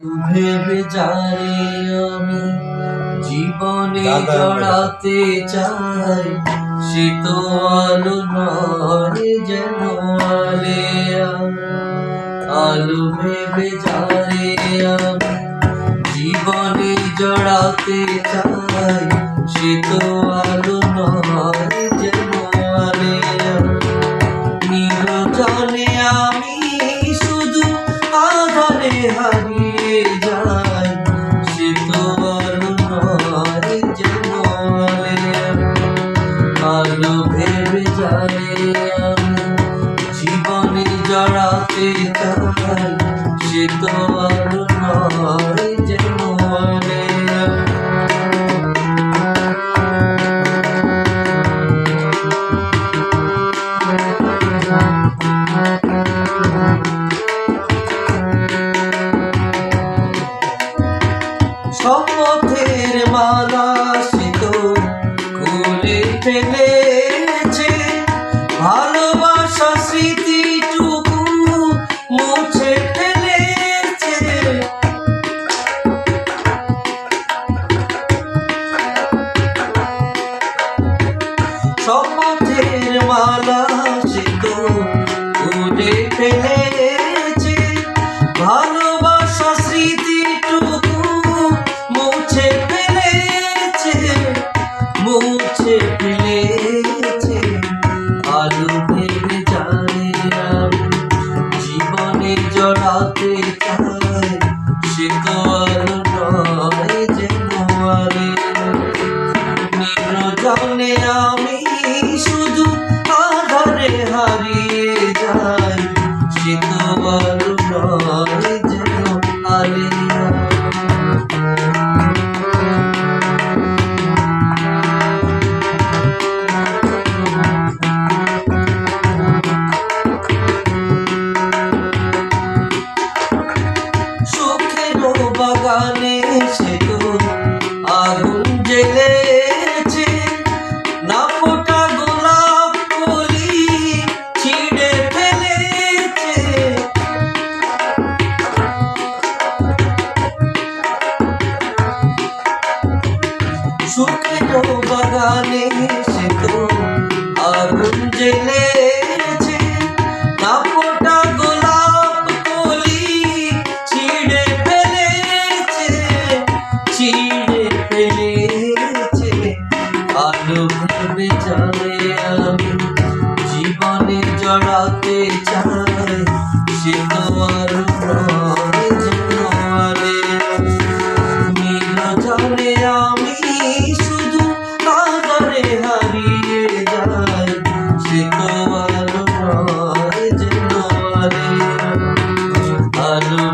ভেবে যারে আমি জীবনে জড়াতে চাই সে তো আলো নয় যেন আলো ভেবে যারে আমি জীবনে জড়াতে চাই সে তো আলো নয় যেন আলেয়া নির্জনে আমি জীবনে জড়াতে চাই সে তো আর নয় যেন। শপথের মালা সে তো খুলে ফেলেছে চাই সে তো আর নয় আমি শুধু বাগানে সে তো আগুন গোলাপ ছিঁড়ে ফেলেছে। বাগানে সে তো আগুন জ্বেলেছে জড়াতে চাই সে তো আর। নির্জনে আমি শুধু আদরে হারিয়ে যাই সে তো আর নয় যেন আলেয়া। আলো